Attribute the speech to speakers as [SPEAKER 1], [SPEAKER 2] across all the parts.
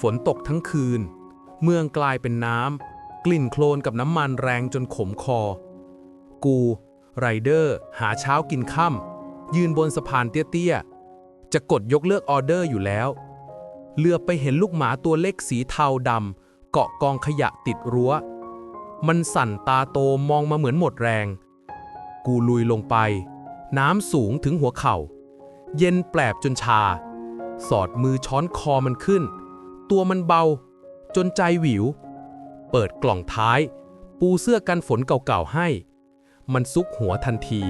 [SPEAKER 1] ฝนตกทั้งคืน เมืองกลายเป็นน้ำ กลิ่นโคลนกับน้ำมันแรงจนขมคอ กูไรเดอร์ หาเช้ากินค่ำยืนบนสะพานเตี้ยๆ จะกดยกเลิกออเดอร์อยู่แล้ว เลือบไปเห็นลูกหมาตัวเล็กสีเทาดำเกาะกองขยะติดรั้ว มันสั่นตาโตมองมาเหมือนหมดแรง กูลุยลงไป น้ำสูงถึงหัวเข่า เย็นแปลบจนชา สอดมือช้อนคอมันขึ้น ตัวมันเบา จนใจหวิว เปิดกล่องท้าย ปูเสื้อกันฝนเก่าๆให้ มันซุกหัวทันที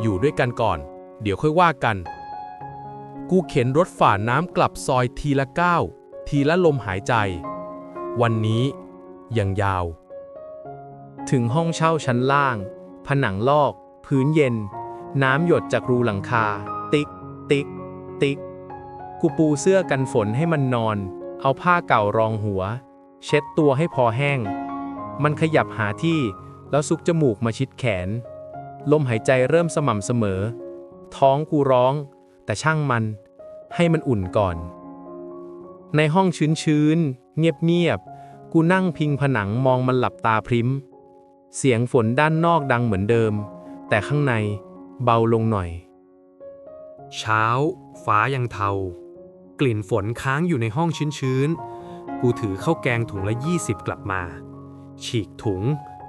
[SPEAKER 1] อยู่ด้วยกันก่อน เดี๋ยวค่อยว่ากัน กูเข็นรถฝ่าน้ำกลับซอยทีละก้าวทีละลมหายใจ วันนี้ยังยาว
[SPEAKER 2] ถึงห้องเช่าชั้นล่าง ผนังลอก พื้นเย็น น้ำหยดจากรูหลังคา ติ๊ก ติ๊ก ติ๊ก กูปูเสื้อกันฝนให้มันนอน เอาผ้าเก่ารองหัว เช็ดตัวให้พอแห้ง มันขยับหาที่ แล้วซุกจมูกมาชิดแขน ลมหายใจเริ่มสม่ำเสมอ ท้องกูร้อง แต่ช่างมัน ให้มันอุ่นก่อน ในห้องชื้นๆ เงียบๆ กูนั่งพิงผนังมองมันหลับตาพริ้ม เสียงฝนด้านนอกดังเหมือนเดิม แต่ข้างในเบาลงหน่อย
[SPEAKER 3] เช้า ฟ้ายังเทา กลิ่นฝนค้างอยู่ในห้องชื้นๆ กูถือข้าวแกงถุงละ 20 กลับมา ฉีกถุง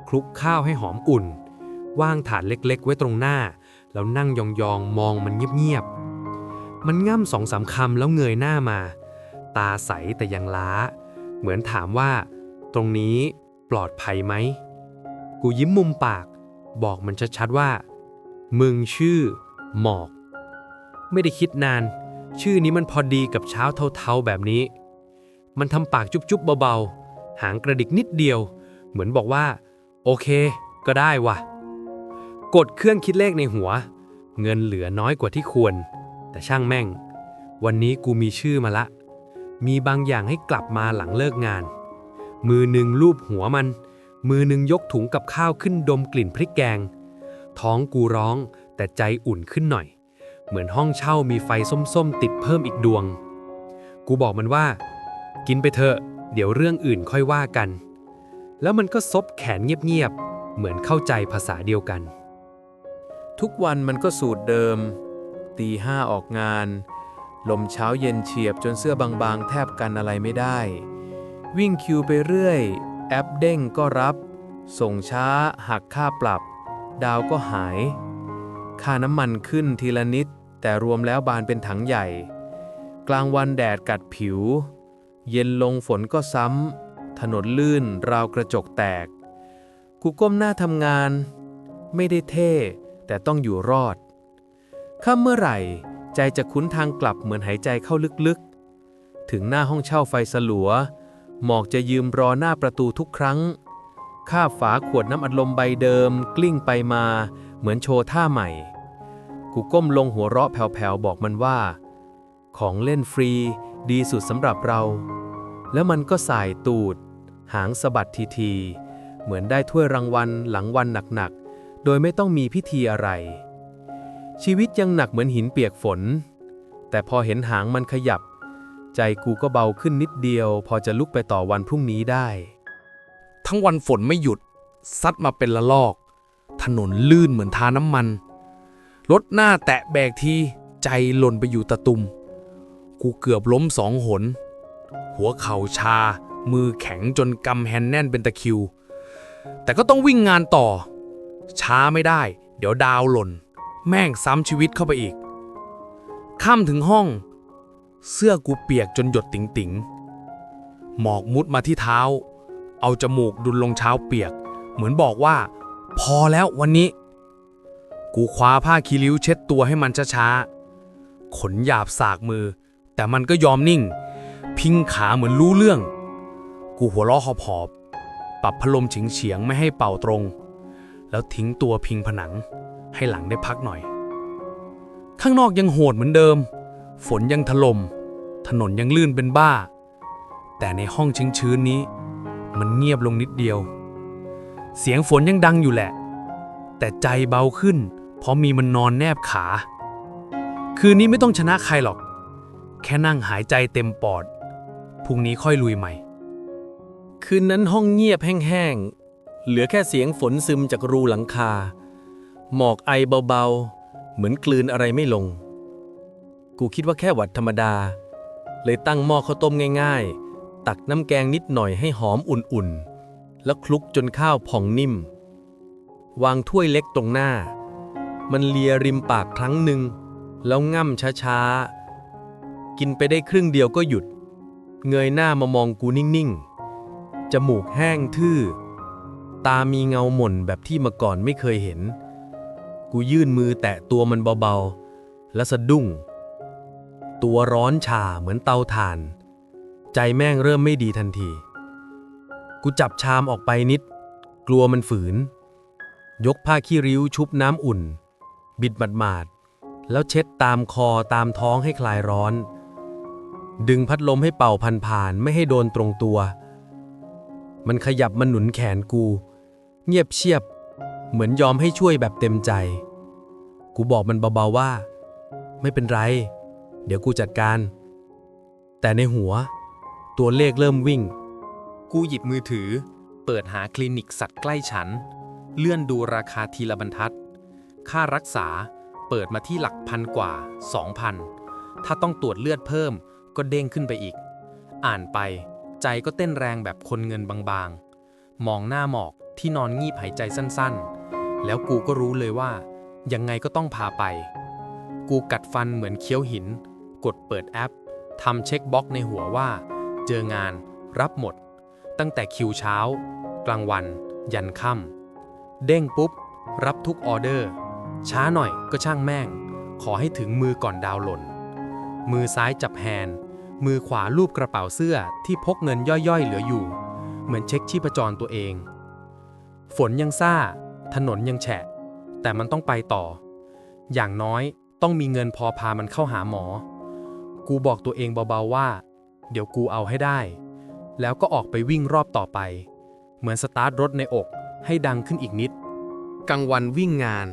[SPEAKER 3] คลุกข้าวให้หอมอุ่น ว่างถาดเล็กๆ ไว้ตรงหน้า แล้วนั่งยองๆ มองมันเงียบๆ มันง่ำสองสามคำแล้วเงยหน้ามา ตาใสแต่ยังล้า เหมือนถามว่า ตรงนี้ปลอดภัยไหม กูยิ้มมุมปาก บอกมันชัดๆว่า มึงชื่อ หมอก ไม่ได้คิดนาน ชื่อนี้มันพอดีกับเช้าเทาๆแบบนี้ มันทำปากจุ๊บๆเบาๆ หางกระดิกนิดเดียว เหมือนบอกว่า โอเค ก็ได้วะกดเครื่องคิดเลขในหัว เงินเหลือน้อยกว่าที่ควร แต่ช่างแม่ง วันนี้กูมีชื่อมาละ มีบางอย่างให้กลับมาหลังเลิกงาน มือหนึ่งลูบหัวมัน มือหนึ่งยกถุงกับข้าวขึ้นดมกลิ่นพริกแกง ท้องกูร้องแต่ใจอุ่นขึ้นหน่อย เหมือนห้องเช่ามีไฟส้มๆ ติดเพิ่มอีกดวง กูบอกมันว่า กินไปเถอะ เดี๋ยวเรื่องอื่นค่อยว่ากัน แล้วมันก็ซบแขนเงียบๆ เหมือนเข้าใจภาษาเดียวกัน
[SPEAKER 1] ทุกวันมันก็สูตรเดิม ตีห้าออกงาน ลมเช้าเย็นเฉียบจนเสื้อบางๆ แทบกันอะไรไม่ได้ วิ่งคิวไปเรื่อย แอปเด้งก็รับ ส่งช้าหักค่าปรับ ดาวก็หาย ค่าน้ำมันขึ้นทีละนิด แต่รวมแล้วบานเป็นถังใหญ่ กลางวันแดดกัดผิว เย็นลงฝนก็ซ้ำ ถนนลื่นราวกระจกแตก กูก้มหน้าทำงาน ไม่ได้เท่ แต่ต้องอยู่รอดค่ำเมื่อไหร่ ใจจะคุ้นทางกลับเหมือนหายใจเข้าลึกๆ ถึงหน้าห้องเช่าไฟสลัว หมอกจะยืมรอหน้าประตูทุกครั้งคาฝาขวดน้ำอัดลมใบเดิม กลิ้งไปมา เหมือนโชว์ท่าใหม่ กูก้มลงหัวเราะแผ่วๆบอกมันว่า ของเล่นฟรีดีสุดสำหรับเรา แล้วมันก็สายตูด หางสะบัดทีๆ เหมือนได้ถ้วยรางวัลหลังวันหนักๆ โดยไม่ต้องมีพิธีอะไร ชีวิตยังหนักเหมือนหินเปียกฝน แต่พอเห็นหางมันขยับ ใจกูก็เบาขึ้นนิดเดียว พอจะลุกไปต่อวันพรุ่งนี้ได้ ทั้งวันฝนไม่หยุด ซัดมาเป็นละลอก ถนนลื่นเหมือนทาน้ำมัน รถหน้าแตะแบกที ใจหล่นไปอยู่ตะตุมกูเกือบล้มสองหน หัวเข่าชา มือแข็งจนกำแฮนแน่นเป็นตะคิว แต่ก็ต้องวิ่งงานต่อ ช้าไม่ได้ เดี๋ยวดาวหล่น แม่งซ้ำชีวิตเข้าไปอีกข้ามถึงห้อง เสื้อกูเปียกจนหยดติ๋งติ๋งๆหมอกมุดมาที่เท้า เอาจมูกดุลลงเช้าเปียก เหมือนบอกว่า พอแล้ววันนี้ กูคว้าผ้าคีริ้วเช็ดตัวให้มันช้าๆ ขนหยาบสากมือ แต่มันก็ยอมนิ่ง พิงขาเหมือนรู้เรื่อง กูหัวเราะหอบๆปรับพัดลมเฉียงๆไม่ให้เป่าตรง แล้วทิ้งตัวพิงผนัง ให้หลังได้พักหน่อย ข้างนอกยังโหดเหมือนเดิม ฝนยังถลม่ม ถนนยังลื่นเป็นบ้า แต่ในห้องชื้นๆนี้ มันเงียบลงนิดเดียว เสียงฝนยังดังอยู่แหละ แต่ใจเบาขึ้น เพราะมีมันนอนแนบขา คืนนี้ไม่ต้องชนะใครหรอก แค่นั่งหายใจเต็มปอด
[SPEAKER 4] พรุ่งนี้ค่อยลุยใหม่
[SPEAKER 1] คืนนั้นห้องเงียบแห้งๆ เหลือแค่เสียงฝนซึมจากรูหลังคา หมอกไอเบาๆ เหมือนกลืนอะไรไม่ลง กูคิดว่าแค่หวัดธรรมดา เลยตั้งหม้อข้าวต้มง่าย ๆ ตักน้ำแกงนิดหน่อยให้หอมอุ่นๆ แล้วคลุกจนข้าวผ่องนิ่ม วางถ้วยเล็กตรงหน้า มันเลียริมปากครั้งหนึ่ง แล้วง่ำช้าๆ กินไปได้ครึ่งเดียวก็หยุด เงยหน้ามามองกูนิ่งๆ จมูกแห้งทื่อ ตามีเงาหม่นแบบที่มื่อก่อนไม่เคยเห็น กูยื่นมือแตะตัวมันเบาๆ แล้วสะดุ้ง ตัวร้อนชาเหมือนเตาถ่าน ใจแม่งเริ่มไม่ดีทันที กูจับชามออกไปนิด กลัวมันฝืนยกผ้าขี้ริ้วชุบน้ำอุ่น บิดหมาดๆ แล้วเช็ดตามคอตามท้องให้คลายร้อน ดึงพัดลมให้เป่าพันผ่านไม่ให้โดนตรงตัว มันขยับมันหนุนแขนกู เงียบเชียบ เหมือนยอมให้ช่วยแบบเต็มใจ กูบอกมันเบาๆว่า ไม่เป็นไร เดี๋ยวกูจัดการ แต่ในหัว ตัวเลขเริ่มวิ่ง
[SPEAKER 4] กูหยิบมือถือ เปิดหาคลินิกสัตว์ใกล้ฉัน เลื่อนดูราคาทีละบรรทัด ค่ารักษาเปิดมาที่หลักพันกว่า 2,000 ถ้าต้องตรวจเลือดเพิ่มก็เด้งขึ้นไปอีก อ่านไปใจก็เต้นแรงแบบคนเงินบางๆ มองหน้าหมอกที่นอนงีบหายใจสั้นๆ แล้วกูก็รู้เลยว่า ยังไงก็ต้องพาไป กูกัดฟันเหมือนเคี้ยวหิน กดเปิดแอปทำเช็คบล็อกในหัวว่า เจองานรับหมด ตั้งแต่คิวเช้า กลางวัน ยันค่ำเด้งปุ๊บ รับทุกออเดอร์ ช้าหน่อยก็ช่างแม่ง ขอให้ถึงมือก่อนดาวหล่น มือซ้ายจับแฮนมือขวาลูบกระเป๋าเสื้อที่พกเงินย่อยๆ เหลืออยู่ เหมือนเช็คชีพจรตัวเอง ฝนยังซ่า ถนนยังแฉะ แต่มันต้องไปต่อ อย่างน้อยต้องมีเงินพอพามันเข้าหาหมอ กูบอกตัวเองเบาๆว่า เดี๋ยวกูเอาให้ได้ แล้วก็ออกไปวิ่งรอบต่อไป เหมือนสตาร์ทรถในอกให้ดังขึ้นอีกนิด
[SPEAKER 5] กลางวันวิ่งงาน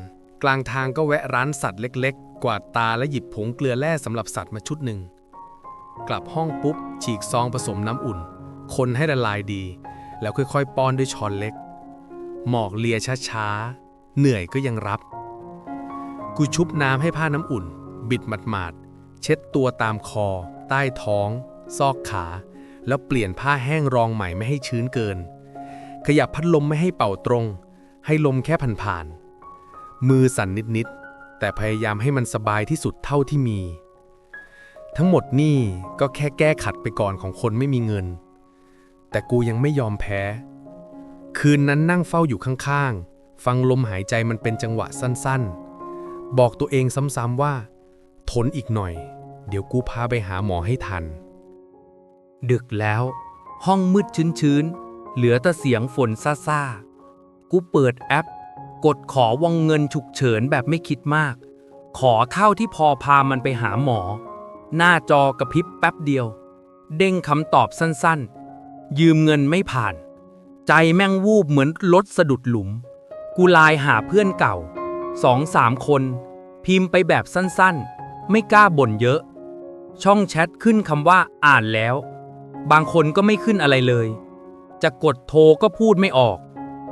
[SPEAKER 5] กลางทางก็แวะร้านสัตว์เล็ก ๆ กวาดตาและหยิบผงเกลือแร่สำหรับสัตว์มาชุดหนึ่ง กลับห้องปุ๊บ ฉีกซองผสมน้ำอุ่น คนให้ละลายดี แล้วค่อยๆ ป้อนด้วยช้อนเล็ก หมอกเลียช้าๆ เหนื่อยก็ยังรับ กูชุบน้ำให้ผ้าน้ำอุ่น บิดหมาดๆ เช็ดตัวตามคอ ใต้ท้อง ซอกขา แล้วเปลี่ยนผ้าแห้งรองใหม่ไม่ให้ชื้นเกิน ขยับพัดลมไม่ให้เป่าตรง ให้ลมแค่ผ่านๆ มือสั่นนิดๆ แต่พยายามให้มันสบายที่สุดเท่าที่มี ทั้งหมดนี่ก็แค่แก้ขัดไปก่อนของคนไม่มีเงิน แต่กูยังไม่ยอมแพ้ คืนนั้นนั่งเฝ้าอยู่ข้างๆ ฟังลมหายใจมันเป็นจังหวะสั้นๆ บอกตัวเองซ้ำๆว่า ทนอีกหน่อย เดี๋ยวกูพาไปหาหมอให้ทัน
[SPEAKER 1] ดึกแล้ว ห้องมืดชื้นๆ เหลือแต่เสียงฝนซ่าๆ กูเปิดแอป กดขอวงเงินฉุกเฉินแบบไม่คิดมาก ขอเท่าที่พอพามันไปหาหมอ หน้าจอกระพริบแป๊บเดียว เด้งคำตอบสั้นๆ ยืมเงินไม่ผ่าน ใจแม่งวูบเหมือนรถสะดุดหลุม กูไลน์หาเพื่อนเก่าสองสามคน พิมพ์ไปแบบสั้นๆ ไม่กล้าบ่นเยอะ ช่องแชทขึ้นคำว่าอ่านแล้ว บางคนก็ไม่ขึ้นอะไรเลย จะกดโทรก็พูดไม่ออก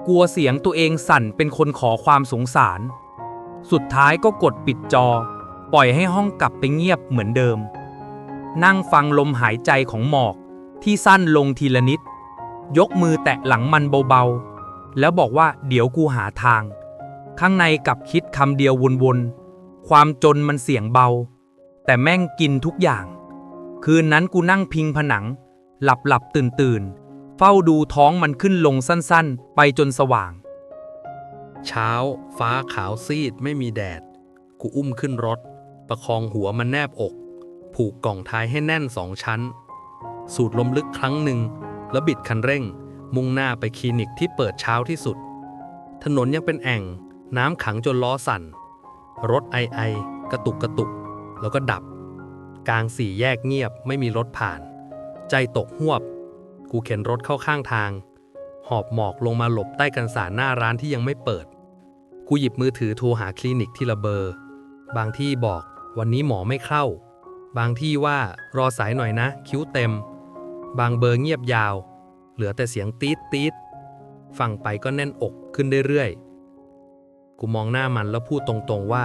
[SPEAKER 1] กลัวเสียงตัวเองสั่นเป็นคนขอความสงสาร สุดท้ายก็กดปิดจอ ปล่อยให้ห้องกลับไปเงียบเหมือนเดิม นั่งฟังลมหายใจของหมอกที่สั้นลงทีละนิด ยกมือแตะหลังมันเบาๆ แล้วบอกว่าเดี๋ยวกูหาทาง ข้างในกลับคิดคำเดียววนๆ ความจนมันเสียงเบา แต่แม่งกินทุกอย่าง คืนนั้นกูนั่งพิงผนัง หลับหลับตื่นตื่น ฝ้าดูท้องมันขึ้นลงสั้นๆ ไปจนสว่าง
[SPEAKER 5] เช้า ฟ้าขาวซีดไม่มีแดด กูอุ้มขึ้นรถ ประคองหัวมันแนบอก ผูกกล่องท้ายให้แน่นสองชั้น สูดลมลึกครั้งหนึ่ง แล้วบิดคันเร่ง มุ่งหน้าไปคลินิกที่เปิดเช้าที่สุด ถนนยังเป็นแอ่ง น้ำขังจนล้อสั่น รถไอไอกระตุกกระตุก แล้วก็ดับ กลางสี่แยกเงียบไม่มีรถผ่าน ใจตกหวบ กูเข็นรถเข้าข้างทาง หอบหมอกลงมาหลบใต้กันสาหน้าร้านที่ยังไม่เปิด กูหยิบมือถือโทรหาคลินิกที่ละเบอร์ บางที่บอกวันนี้หมอไม่เข้า บางที่ว่ารอสายหน่อยนะ คิ้วเต็ม
[SPEAKER 3] บางเบอร์เงียบยาว เหลือแต่เสียงตีดตีดฟังไปก็แน่นอกขึ้นเรื่อยๆ กูมองหน้ามันแล้วพูดตรงๆว่า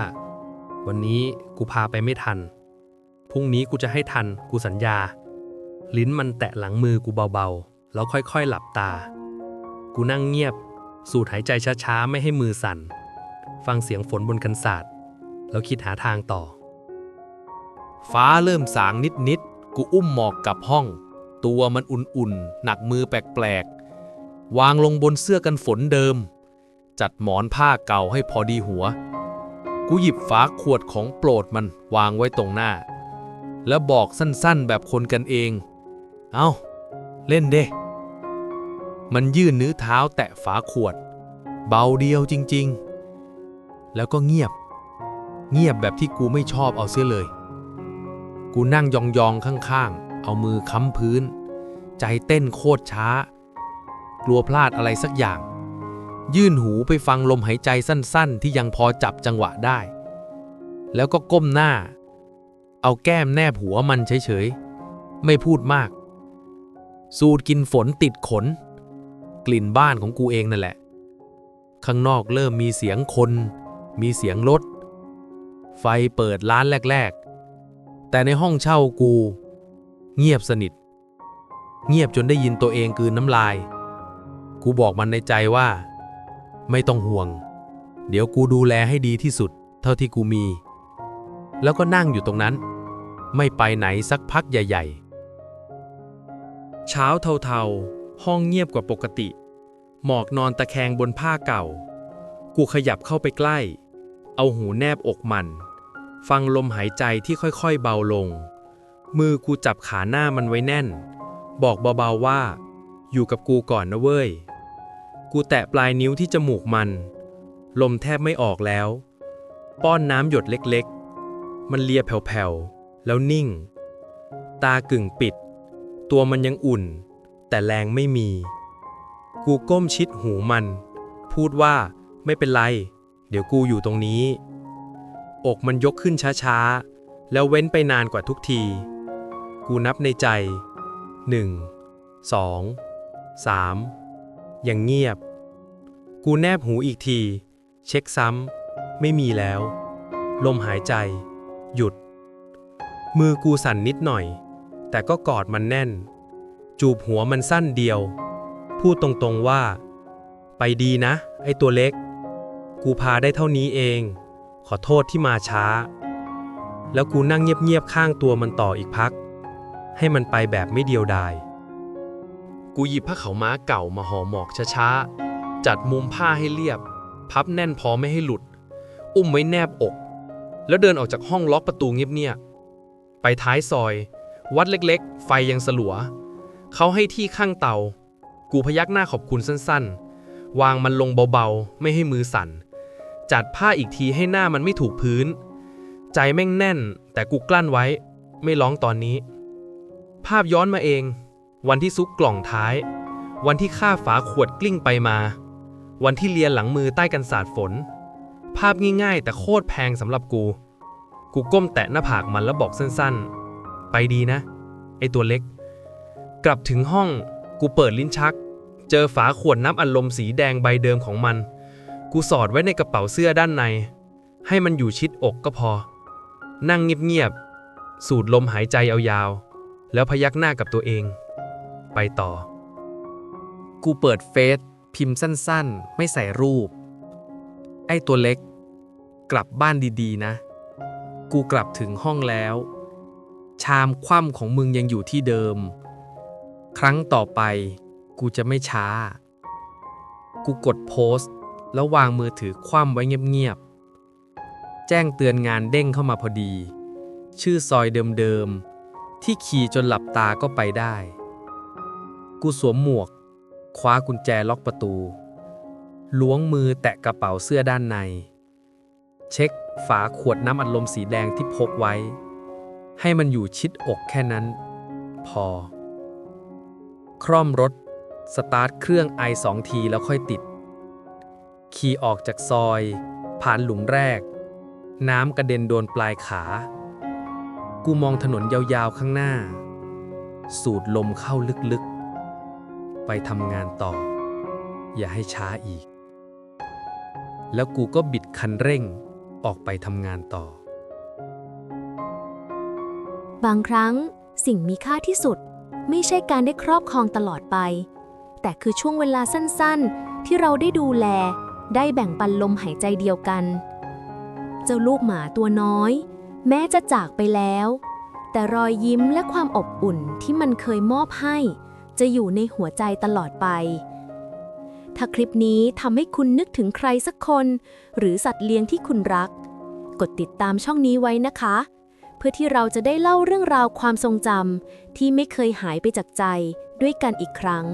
[SPEAKER 3] วันนี้กูพาไปไม่ทัน พรุ่งนี้กูจะให้ทัน กูสัญญา ลิ้นมันแตะหลังมือกูเบาๆ แล้วค่อยๆ หลับตา กูนั่งเงียบ สูดหายใจช้าๆ ไม่ให้มือสั่น ฟังเสียงฝนบนกันศาสตร์แล้วคิดหาทางต่อ
[SPEAKER 1] ฟ้าเริ่มสางนิดๆ กูอุ้มหมอกกลับห้อง ตัวมันอุ่นๆ หนักมือแปลกๆ วางลงบนเสื้อกันฝนเดิม จัดหมอนผ้าเก่าให้พอดีหัว กูหยิบฝาขวดของโปรดมันวางไว้ตรงหน้า แล้วบอกสั้นๆ แบบคนกันเอง เอา้าเล่นเด้ มันยื่นนิ้วเท้าแตะฝาขวด เบาเดียวจริง ๆ แล้วก็เงียบ เงียบแบบที่กูไม่ชอบเอาเสียเลย กูนั่งยองๆข้างๆ เอามือค้ำพื้น ใจเต้นโคตรช้า กลัวพลาดอะไรสักอย่าง ยื่นหูไปฟังลมหายใจสั้นๆ ที่ยังพอจับจังหวะได้ แล้วก็ก้มหน้า เอาแก้มแนบหัวมันเฉยๆ ไม่พูดมาก สูดกินฝนติดขน กลิ่นบ้านของกูเองนั่นแหละ ข้างนอกเริ่มมีเสียงคน มีเสียงรถ ไฟเปิดร้านแรก ๆ แต่ในห้องเช่ากู เงียบสนิท เงียบจนได้ยินตัวเองกืนน้ำลาย กูบอกมันในใจว่า ไม่ต้องห่วง เดี๋ยวกูดูแลให้ดีที่สุด เท่าที่กูมี แล้วก็นั่งอยู่ตรงนั้น ไม่ไปไหนสักพักใหญ่ ๆ
[SPEAKER 2] เช้าเทาๆ ห้องเงียบกว่าปกติ หมอกนอนตะแคงบนผ้าเก่า กูขยับเข้าไปใกล้ เอาหูแนบอกมัน ฟังลมหายใจที่ค่อยๆเบาลง มือกูจับขาหน้ามันไว้แน่น บอกเบาๆว่า อยู่กับกูก่อนนะเว้ย กูแตะปลายนิ้วที่จมูกมัน ลมแทบไม่ออกแล้ว ป้อนน้ำหยดเล็กๆ มันเลียแผ่วๆ แล้วนิ่ง ตากึ่งปิด ตัวมันยังอุ่น แต่แรงไม่มี กูก้มชิดหูมัน พูดว่าไม่เป็นไร เดี๋ยวกูอยู่ตรงนี้ อกมันยกขึ้นช้าๆ แล้วเว้นไปนานกว่าทุกที กูนับในใจหนึ่งสองสามอย่างเงียบ กูแนบหูอีกที เช็คซ้ำ ไม่มีแล้ว ลมหายใจ หยุด มือกูสั่นนิดหน่อย แต่ก็กอดมันแน่น จูบหัวมันสั้นเดียว พูดตรงๆว่า ไปดีนะ ไอ้ตัวเล็ก กูพาได้เท่านี้เอง ขอโทษที่มาช้า แล้วกูนั่งเงียบๆข้างตัวมันต่ออีกพัก ให้มันไปแบบไม่เดียวดาย กูหยิบผ้าขาวม้าเก่ามาห่อหมอกช้าๆ จัดมุมผ้าให้เรียบ พับแน่นพอไม่ให้หลุด อุ้มไว้แนบอก แล้วเดินออกจากห้องล็อกประตูเงียบๆไปท้ายซอย วัดเล็กๆ ไฟยังสลัว เขาให้ที่ข้างเตา กูพยักหน้าขอบคุณสั้นๆ วางมันลงเบาๆ ไม่ให้มือสั่น จัดผ้าอีกทีให้หน้ามันไม่ถูกพื้น ใจแม่งแน่น แต่กูกลั้นไว้ ไม่ร้องตอนนี้ ภาพย้อนมาเอง วันที่ซุกกล่องท้าย วันที่ข้าฝาขวดกลิ้งไปมา วันที่เลียหลังมือใต้กันสาดฝน ภาพง่ายๆ แต่โคตรแพงสำหรับกู กูก้มแตะหน้าผากมันแล้วบอกสั้นๆ ไปดีนะ ไอตัวเล็ก กลับถึงห้องกูเปิดลิ้นชัก เจอฝาขวดน้ำอัดลมสีแดงใบเดิมของมัน กูสอดไว้ในกระเป๋าเสื้อด้านใน ให้มันอยู่ชิดอกก็พอ นั่งเงียบๆ สูดลมหายใจยาวๆ แล้วพยักหน้ากับตัวเอง ไปต่อ
[SPEAKER 1] กูเปิดเฟซพิมพ์สั้นๆ ไม่ใส่รูป ไอ้ตัวเล็ก กลับบ้านดีๆนะ กูกลับถึงห้องแล้ว ชามคว่ำของมึงยังอยู่ที่เดิม ครั้งต่อไป กูจะไม่ช้า กูกดโพสต์ แล้ววางมือถือคว่ำไว้เงียบๆ แจ้งเตือนงานเด้งเข้ามาพอดี ชื่อซอยเดิมๆ ที่ขี่จนหลับตาก็ไปได้ กูสวมหมวก คว้ากุญแจล็อกประตู ล้วงมือแตะกระเป๋าเสื้อด้านใน เช็คฝาขวดน้ำอัดลมสีแดงที่พกไว้ ให้มันอยู่ชิดอกแค่นั้น พอ คร่อมรถ สตาร์ทเครื่องไอสองทีแล้วค่อยติด ขี่ออกจากซอย ผ่านหลุมแรก น้ำกระเด็นโดนปลายขา กูมองถนนยาวๆข้างหน้า สูดลมเข้าลึกๆ ไปทำงานต่อ อย่าให้ช้าอีก แล้วกูก็บิดคันเร่งออกไปทำงานต่อ
[SPEAKER 6] บางครั้งสิ่งมีค่าที่สุด ไม่ใช่การได้ครอบครองตลอดไป แต่คือช่วงเวลาสั้นๆ ที่เราได้ดูแล ได้แบ่งปันลมหายใจเดียวกัน เจ้าลูกหมาตัวน้อย แม้จะจากไปแล้ว แต่รอยยิ้มและความอบอุ่นที่มันเคยมอบให้ จะอยู่ในหัวใจตลอดไป ถ้าคลิปนี้ทำให้คุณนึกถึงใครสักคน หรือสัตว์เลี้ยงที่คุณรัก กดติดตามช่องนี้ไว้นะคะ เพื่อที่เราจะได้เล่าเรื่องราวความทรงจำที่ไม่เคยหายไปจากใจด้วยกันอีกครั้ง